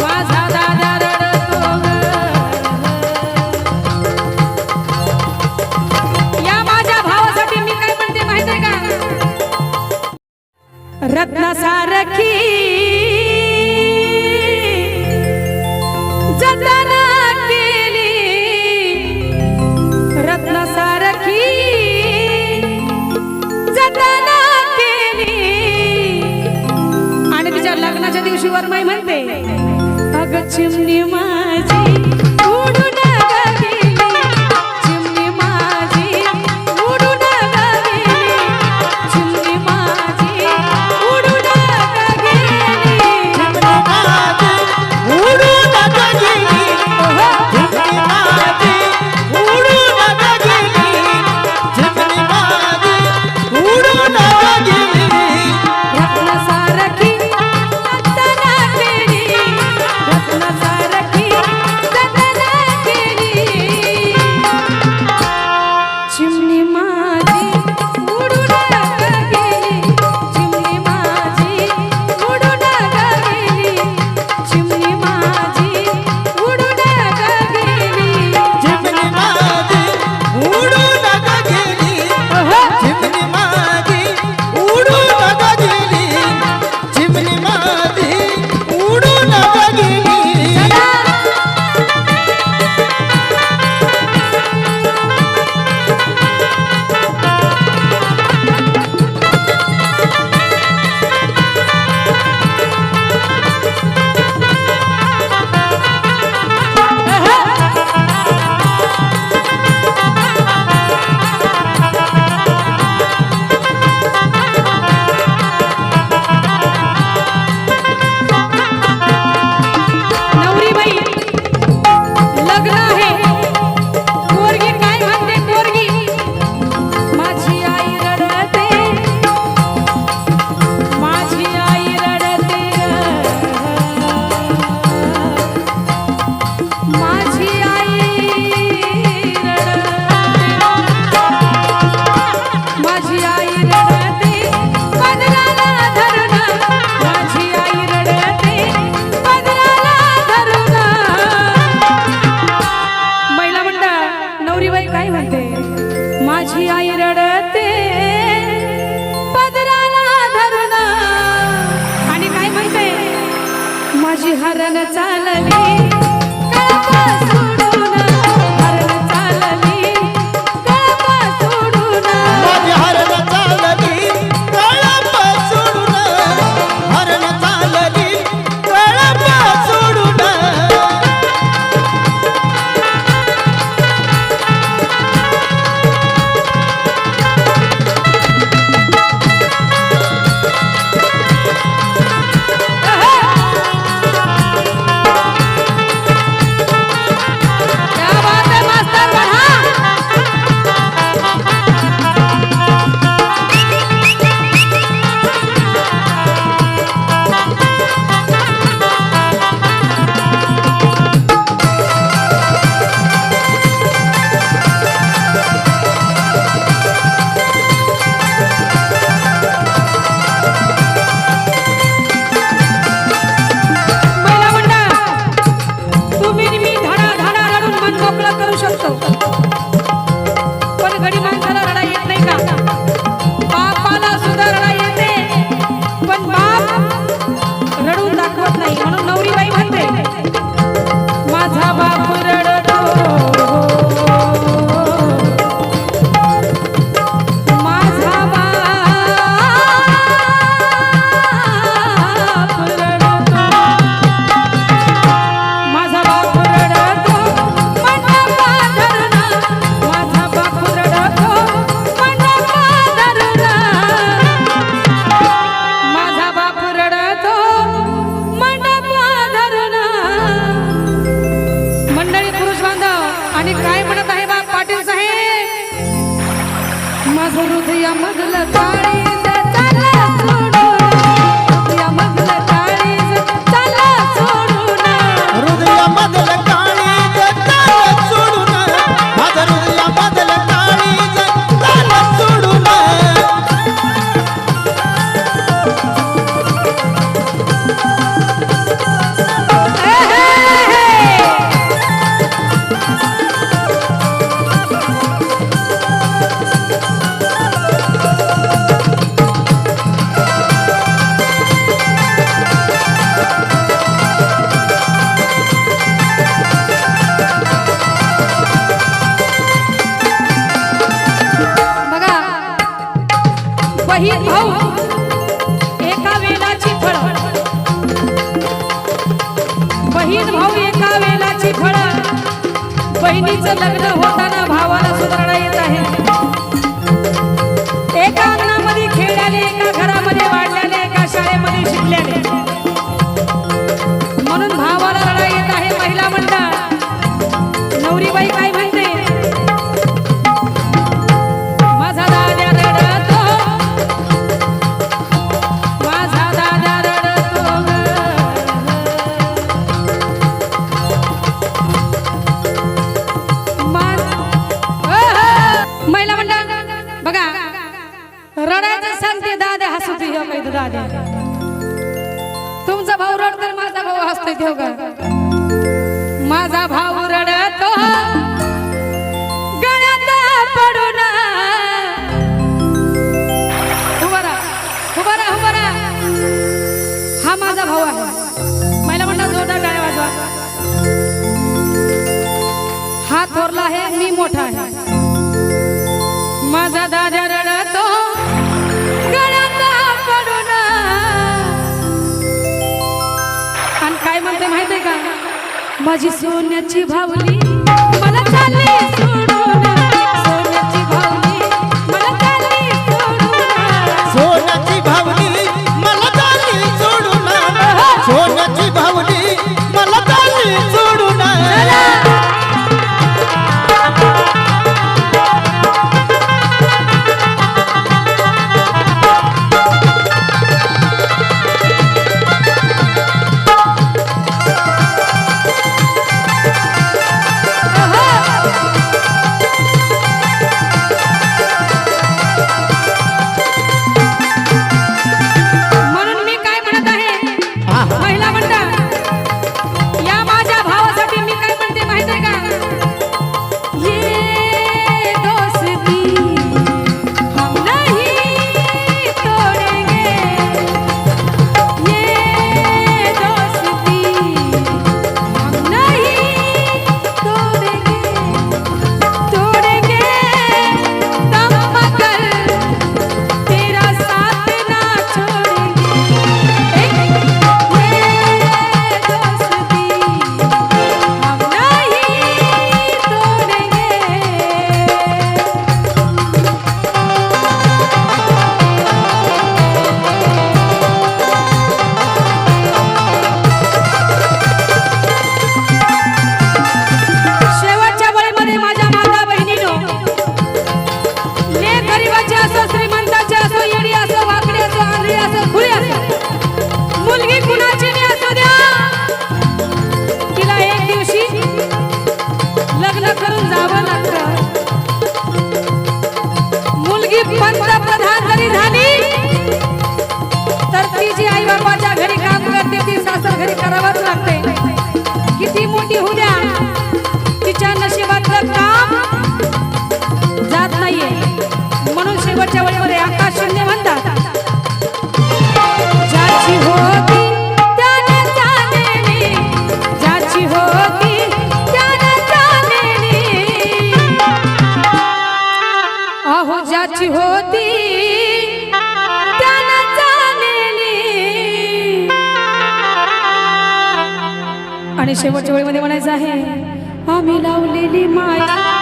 माझा बहिणीचं लग्न होताना भावाला सुधारणा तुमचा भाऊ रड तर माझा भाऊ हसतोय ठेव का माझा भाऊ रडतो. हा माझा भाऊ आहे. मला हा थोरला आहे मी मोठा आहे. माझी सोन्याची भावली. मला चालले. शेवटच्या वेळीमध्ये म्हणायचं आहे आम्ही लावलेली माया